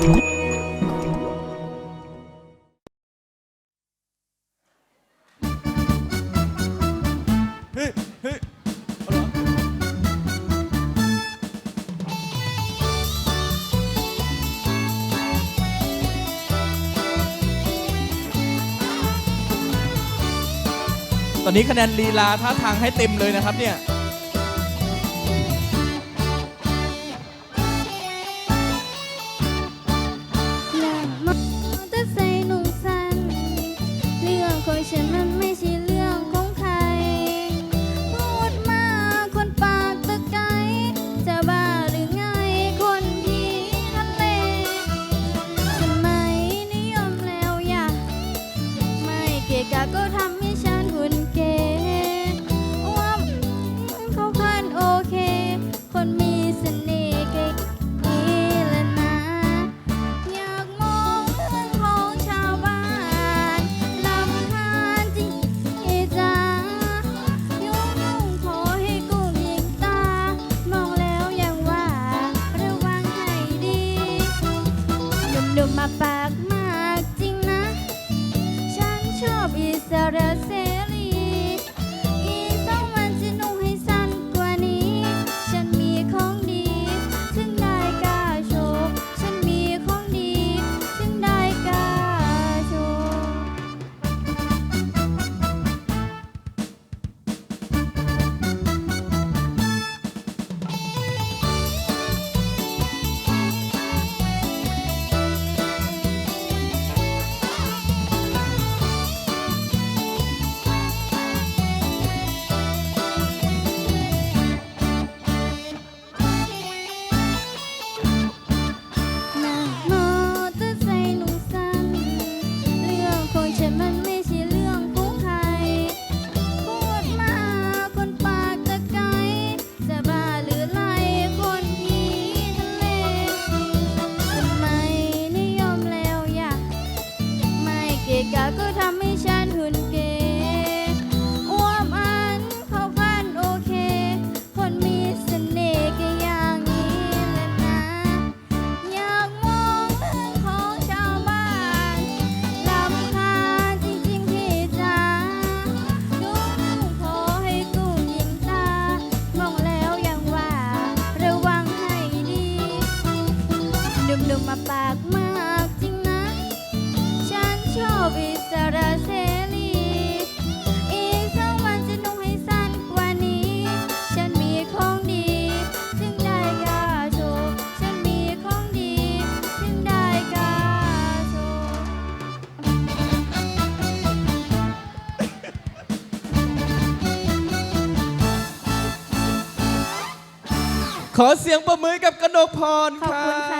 เฮ้เฮ้อาเรตอนนี้คะแนนลีลาท่าทางให้เต็มเลยนะครับเนี่ย เกะกะก็ทำให้ฉันหุ่นเกว่าเขาพันโอเค คนมีเสน่ห์เก่งนี่และนะ อยากมองเรื่องของชาวบ้านลำคาญจริงจ้ายุ่งยุ่งขอให้กุ้งยิงตา มองแล้วยังว่า ระวังให้ดีหนุ่มๆมาปา อิส ก็ทำให้ฉันหุ่นเกอ้วมอันเขาพันโอเค คนมีเสน่ห์ก็อย่างนี้แหละนะ อยากมองเรื่องของชาวบ้านลำคาญจริงๆพี่จ๋าดูขอให้กู้ยิงตา มองแล้วยังว่า ระวังให้ดีหนุ่มๆมาปากมา อบอิสระเสรี อีกสองวันจะนุ่งให้สั้นกว่านี้ ฉันมีของดีถึงได้กล้าโชว์ ฉันมีของดีถึงได้กล้าโชว์ ขอเสียงประมือกับกนกพรขอบครัคุณค่ะ